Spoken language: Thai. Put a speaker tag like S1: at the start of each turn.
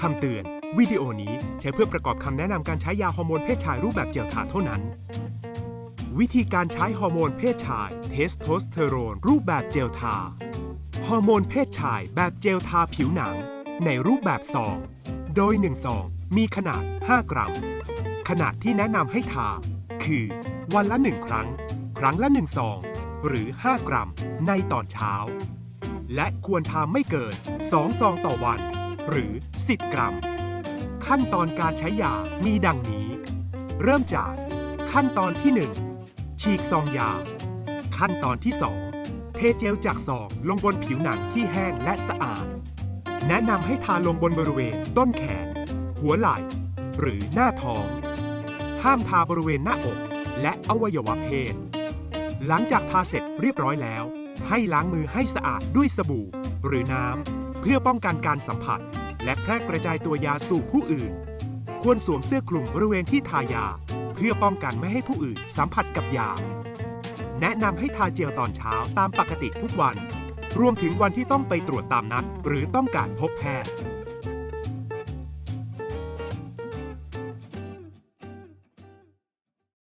S1: คำเตือน วิดีโอนี้ใช้เพื่อประกอบคำแนะนำการใช้ยาฮอร์โมนเพศชายรูปแบบเจลทาเท่านั้น วิธีการใช้ฮอร์โมนเพศชายเทสโทสเตอโรนรูปแบบเจลทา ฮอร์โมนเพศชายแบบเจลทาผิวหนัง ในรูปแบบซอง โดย1ซองมีขนาด 5 กรัม ขนาดที่แนะนำให้ทา คือ วันละ 1 ครั้ง ครั้งละ1ซอง หรือ 5 กรัม ในตอนเช้า และควรทาไม่เกิน 2 ซองต่อวัน หรือ 10 กรัม ขั้นตอนการใช้ยามีดังนี้ เริ่มจากขั้นตอนที่ 1 ฉีกซองยา ขั้นตอนที่ 2 เทเจลจากซองลงบนผิวหนังที่แห้งและสะอาด แนะนำให้ทาลงบนบริเวณต้นแขน หัวไหล่ หรือหน้าท้อง ห้ามทาบริเวณหน้าอกและอวัยวะเพศ หลังจากทาเสร็จเรียบร้อยแล้ว ให้ล้างมือให้สะอาดด้วยสบู่ หรือน้ำ เพื่อป้องกันการสัมผัส และแพร่กระจายตัวยาสู่ผู้อื่น ควรสวมเสื้อคลุมบริเวณที่ทายา เพื่อป้องกันไม่ให้ผู้อื่นสัมผัสกับยา แนะนำให้ทาเจลตอนเช้าตามปกติทุกวัน รวมถึงวันที่ต้องไปตรวจตามนัด หรือต้องการพบแพทย์